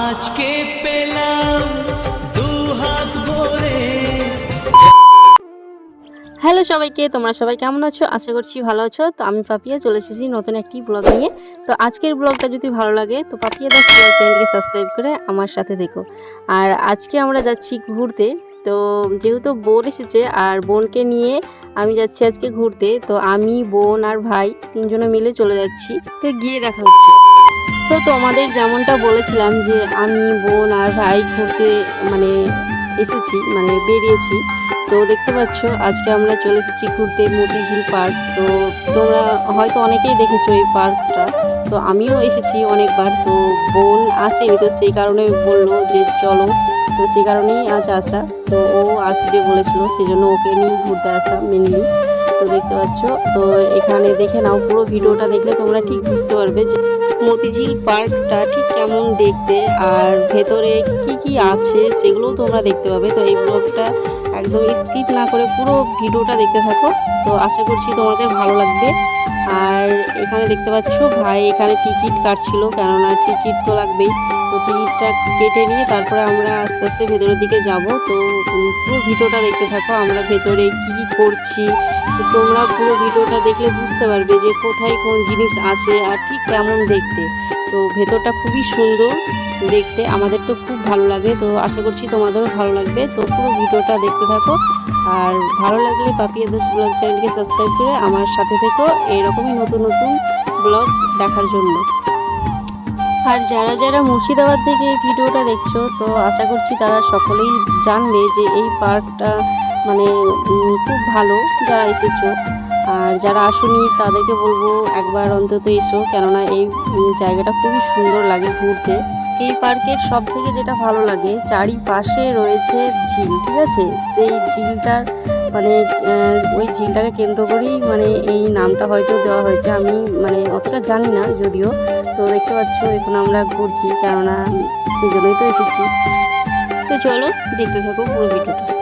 আজকে পেলাম হ্যালো সবাইকে, তোমরা সবাই কেমন আছো? আশা করছি ভালো আছো। তো আমি পাপিয়া, চলে এসেছি নতুন একটি ব্লগ নিয়ে। তো আজকের ব্লগটা যদি ভালো লাগে, তো পাপিয়া দাস চ্যানেলকে সাবস্ক্রাইব করে আমার সাথে দেখো। আর আজকে আমরা যাচ্ছি ঘুরতে। তো যেহেতু বোন এসেছে, আর বোনকে নিয়ে আমি যাচ্ছি আজকে ঘুরতে, তো আমি, বোন আর ভাই তিনজনে মিলে চলে যাচ্ছি। তো গিয়ে দেখা হচ্ছে। তো তোমাদের যেমনটা বলেছিলাম যে আমি বোন আর ভাই ঘুরতে মানে এসেছি মানে বেরিয়েছি। তো দেখতে পাচ্ছ, আজকে আমরা চলে এসেছি ঘুরতে মতিঝিল পার্ক। তো তোমরা হয়তো অনেকেই দেখেছ এই পার্কটা। তো আমিও এসেছি অনেকবার। তো বোন আসেনি, তো সেই কারণে বলল যে চলো। তো সেই কারণেই আজ আসা। তো ও আসবে বলেছিল সেই জন্য ওকে নিয়ে ঘুরতে আসা মেনলি তো দেখতে পাচ্ছ। তো এখানে দেখে নাও, পুরো ভিডিওটা দেখলে তোমরা ঠিক বুঝতে পারবে যে মতিঝিল পার্কটা ঠিক কেমন দেখতে আর ভেতরে কি কি আছে সেগুলোও তোমরা দেখতে পাবে। তো এই ব্লগটা একদম স্কিপ না করে পুরো ভিডিওটা দেখতে থাকো। তো আশা করছি তোমাদের ভালো লাগবে। আর এখানে দেখতে পাচ্ছ ভাই এখানে টিকিট কাটছিল, কেননা টিকিট তো লাগবেই। তো টিকিটটা কেটে নিয়ে তারপরে আমরা আস্তে আস্তে ভেতরের দিকে যাব। তো পুরো ভিডিওটা দেখতে থাকো, আমরা ভেতরে কি কি করছি। তো তোমরা পুরো ভিডিওটা দেখলে বুঝতে পারবে যে কোথায় কোন জিনিস আছে আর ঠিক কেমন দেখতে। তো ভেতরটা খুবই সুন্দর দেখতে, আমাদের তো খুব ভালো লাগে। তো আশা করছি তোমাদেরও ভালো লাগবে। তো পুরো ভিডিওটা দেখতে থাকো। আর ভালো লাগলে পাপিয়া দাস ব্লগ চ্যানেলকে সাবস্ক্রাইব করে আমার সাথে থেকো। এইরকমই নতুন নতুন ব্লগ দেখার জন্য। আর যারা যারা মুর্শিদাবাদ থেকে এই ভিডিওটা দেখছ, তো আশা করছি তারা সকলেই জানবে যে এই পার্কটা মানে খুব ভালো যারা এসেছ। আর যারা আসুনি, তাদেরকে বলব একবার অন্তত এসো, কেননা এই জায়গাটা খুবই সুন্দর লাগে ঘুরতে। এই পার্কের সব থেকে যেটা ভালো লাগে, চারিপাশে রয়েছে ঝিল, ঠিক আছে? সেই ঝিলটার মানে ওই ঝিলটাকে কেন্দ্র করেই মানে এই নামটা হয়তো দেওয়া হয়েছে। আমি মানে অতটা জানি না যদিও। তো দেখতে পাচ্ছ, এখন আমরা ঘুরছি, কেননা সেই জন্যই তো এসেছি। তো চলো, দেখতে থাকো পুরো ভিডিওটা।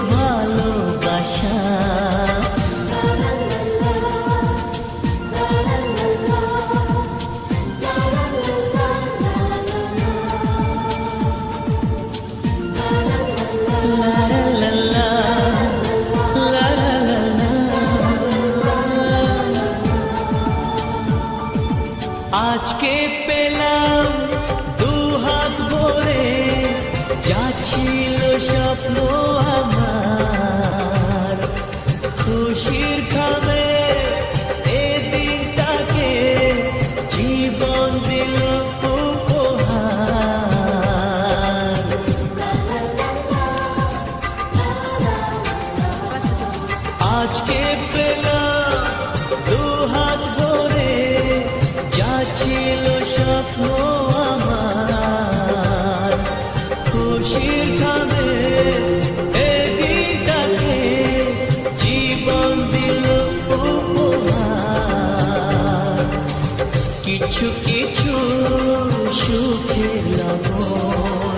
চোখে লবণ,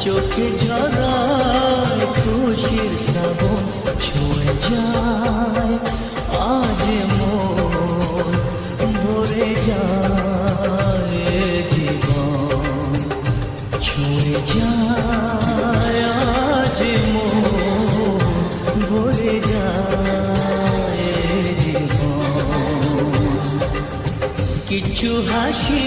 চোখে ঝরায় খুশির সব ছুঁয়ে যায়, আজ মন ভরে যায় জীবন। ছুঁয়ে যায়, আজ মন ভরে যায় জীবন। কিছু হাসি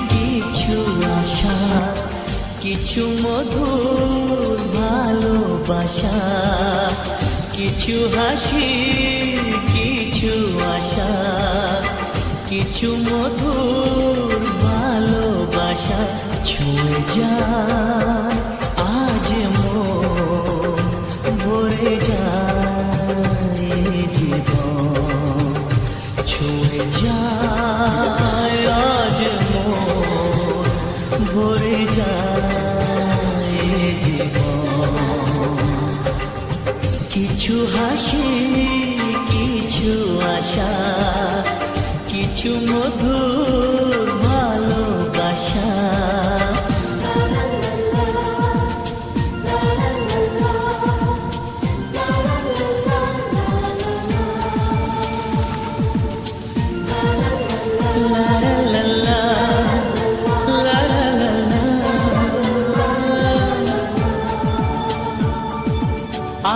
কিছু মধুর ভালোবাসা, কিছু হাসি, কিছু আশা, কিছু মধুর ভালোবাসা ছুঁয়ে যা, আজ ভরে যায় জীবন, ছুঁয়ে মন ভরে যায় জীবন। কিছু হাসি কিছু আশা কিছু মধুর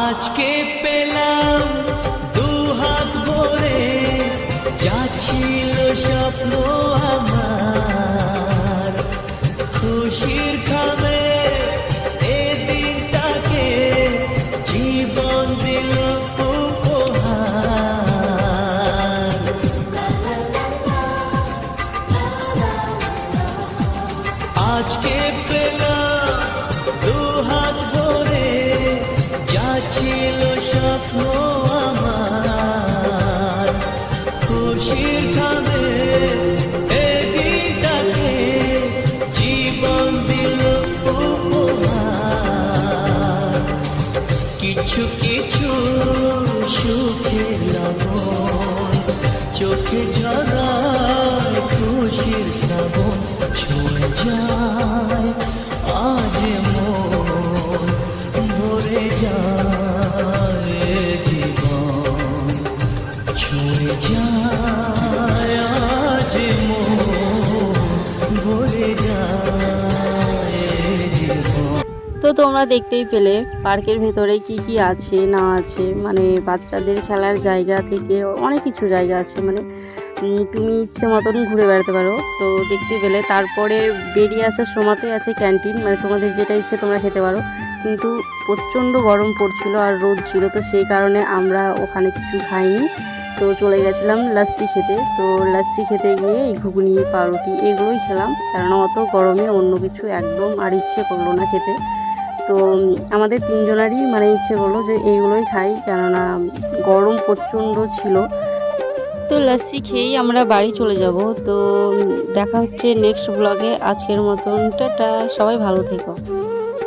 আজকে পেলাম দু হাত ভরে, যা ছিল স্বপ্ন আমার। খুশির খাবে এ জীবন দিল আজকে ছুঁয়ে তোমরা দেখতেই পেলে পার্কের ভেতরে কি কি আছে, না আছে। মানে বাচ্চাদের খেলার জায়গা থেকে অনেক কিছু জায়গা আছে। মানে তুমি ইচ্ছে মতন ঘুরে বেড়াতে পারো। তো দেখতে পেলে তারপরে বেরিয়ে আসার সময়তে আছে ক্যান্টিন। মানে তোমাদের যেটা ইচ্ছে তোমরা খেতে পারো। কিন্তু প্রচণ্ড গরম পড়ছিল আর রোদ ছিল। তো সেই কারণে আমরা ওখানে কিছু খাইনি। তো চলে গেছিলাম লাস্সি খেতে। তো লাস্সি খেতে গিয়ে এই ঘুগনি, পাউরুটি এগুলোই খেলাম। কারণ অত গরমে অন্য কিছু একদম আর ইচ্ছে করল না খেতে। তো আমাদের তিনজনারই মানে ইচ্ছে করল যে এইগুলোই খাই, কেননা গরম প্রচণ্ড ছিল। তো লাসি খেয়েই আমরা বাড়ি চলে যাব। তো দেখা হচ্ছে নেক্সট ব্লগে। আজকের মতন, টাটা, সবাই ভালো থেকো।